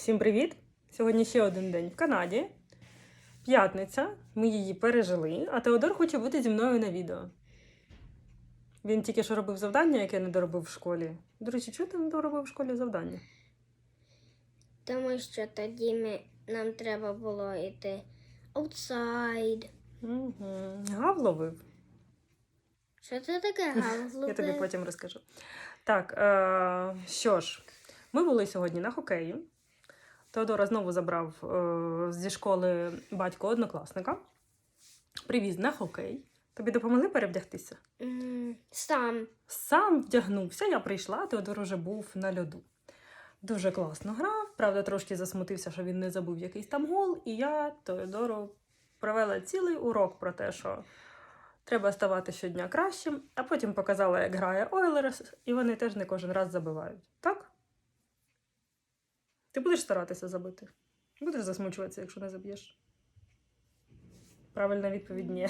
Всім привіт! Сьогодні ще один день в Канаді. П'ятниця. Ми її пережили, а Теодор хоче бути зі мною на відео. Він тільки що робив завдання, яке не доробив в школі. До речі, чого ти не доробив в школі завдання? Тому що тоді ми, нам треба було йти outside. Угу. Гав ловив. Що це таке галузло? Я тобі потім розкажу. Так, е- що ж, ми були сьогодні на хокеї. Теодора знову забрав е- зі школи батько однокласника. Привіз на хокей. Тобі допомогли перевдягтися? Сам. Сам вдягнувся, я прийшла, Теодор уже був на льоду. Дуже класно грав, правда, трошки засмутився, що він не забув якийсь там гол, і я Теодору провела цілий урок про те, що треба ставати щодня кращим, а потім показала, як грає Ойлерс, і вони теж не кожен раз забивають. Так? Ти будеш старатися забити? Будеш засмучуватися, якщо не заб'єш? Правильна відповідь ні.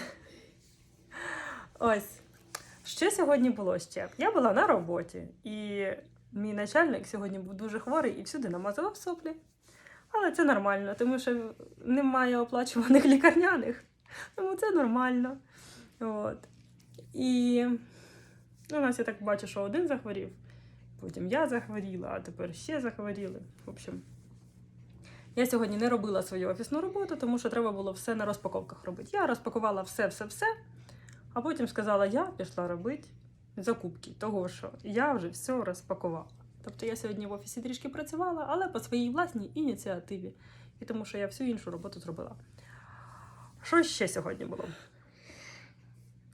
Ось. Що сьогодні було ще? Я була на роботі, і мій начальник сьогодні був дуже хворий і всюди намазував соплі. Але це нормально, тому що немає оплачуваних лікарняних. Тому це нормально. От. І у нас я так бачу, що один захворів, потім я захворіла, а тепер ще захворіли. В общем, я сьогодні не робила свою офісну роботу, тому що треба було все на розпаковках робити. Я розпакувала все-все-все. А потім сказала, я пішла робити закупки, того що я вже все розпакувала. Тобто я сьогодні в офісі трішки працювала, але по своїй власній ініціативі. І тому що я всю іншу роботу зробила. Що ще сьогодні було?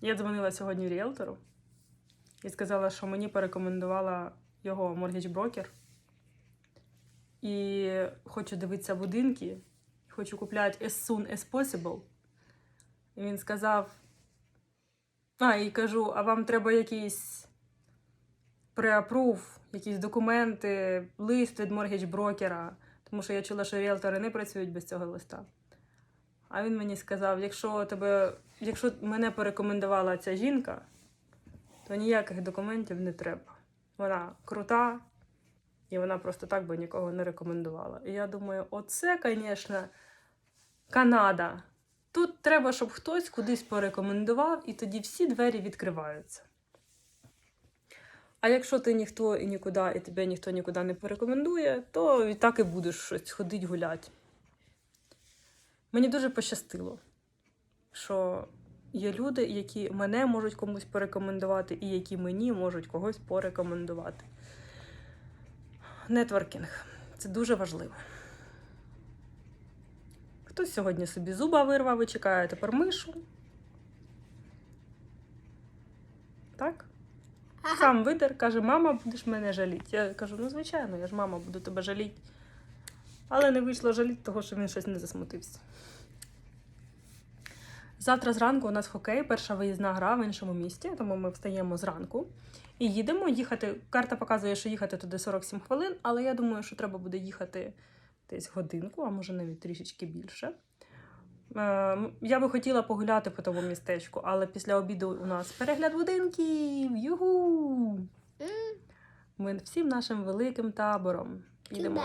Я дзвонила сьогодні ріелтору і сказала, що мені порекомендувала його моргідж-брокер. І хочу дивитися будинки, хочу купляти as soon as possible. І він сказав: а, і кажу, а вам треба якийсь преапрув, якісь документи, лист від моргідж-брокера, тому що я чула, що ріелтори не працюють без цього листа. А він мені сказав: якщо тебе, якщо мене порекомендувала ця жінка, то ніяких документів не треба. Вона крута, і вона просто так би нікого не рекомендувала. І я думаю, оце, звісно, Канада. Тут треба, щоб хтось кудись порекомендував, і тоді всі двері відкриваються. А якщо ти ніхто і нікуди, і тебе ніхто нікуди не порекомендує, то і так і будеш щось ходить гуляти. Мені дуже пощастило, що є люди, які мене можуть комусь порекомендувати, і які мені можуть когось порекомендувати. Нетворкінг це дуже важливо. Хтось сьогодні собі зуба вирвав і чекає тепер мишу. Так? Сам видер, каже, мама, будеш мене жаліти. Я кажу, ну звичайно, я ж мама буду тебе жаліти. Але не вийшло жаліти, того, що він щось не засмутився. Завтра зранку у нас хокей, перша виїзна гра в іншому місті, тому ми встаємо зранку і їдемо. Їхати. Карта показує, що їхати туди 47 хвилин, але я думаю, що треба буде їхати десь годинку, а може навіть трішечки більше. Е, Я би хотіла погуляти по тому містечку, але після обіду у нас перегляд будинків. Югу! Ми всім нашим великим табором підемо.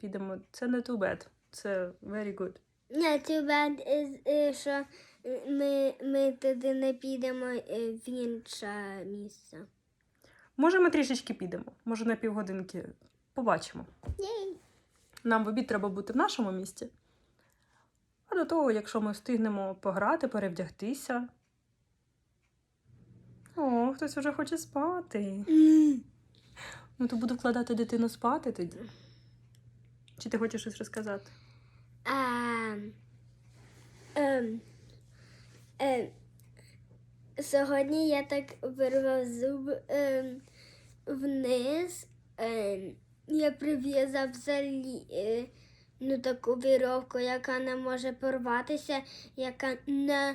Підемо. Це не too bad, це very good. Too bad, е, що е, ми, ми туди не підемо е, в інше місце. Може, ми трішечки підемо, може на півгодинки. Побачимо. Єй. Нам в обід треба бути в нашому місті. А до того, якщо ми встигнемо пограти, перевдягтися. О, хтось вже хоче спати. Ну, то буду вкладати дитину спати тоді. Чи ти хочеш щось розказати? Ем, ем, ем, сьогодні я так вирвав зуб ем, вниз. Ем, я прив'язав взагалі е, ну, таку віровку, яка не може порватися, яка на,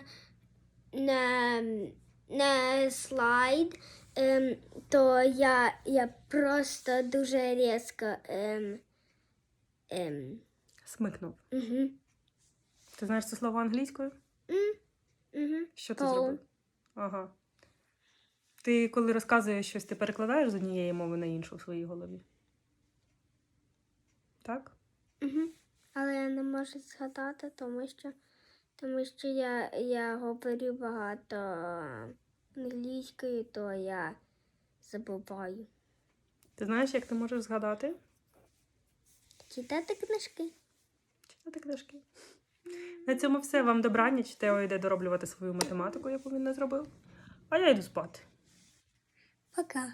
на, на слайд. Ем, то я, я просто дуже різко. Ем, ем, Смикнув. угу. Ти знаєш це слово англійською? Угу. Що ти Пол. зробив? Ага. Ти коли розказуєш щось, ти перекладаєш з однієї мови на іншу в своїй голові? Так? Угу. Але я не можу згадати, тому що, тому що я, я говорю багато англійською, то я забуваю. Ти знаєш, як ти можеш згадати? Читати книжки. Читати книжки. На цьому все. Вам добраніч. Тео йде дороблювати свою математику, яку він не зробив. А я йду спати. Пока.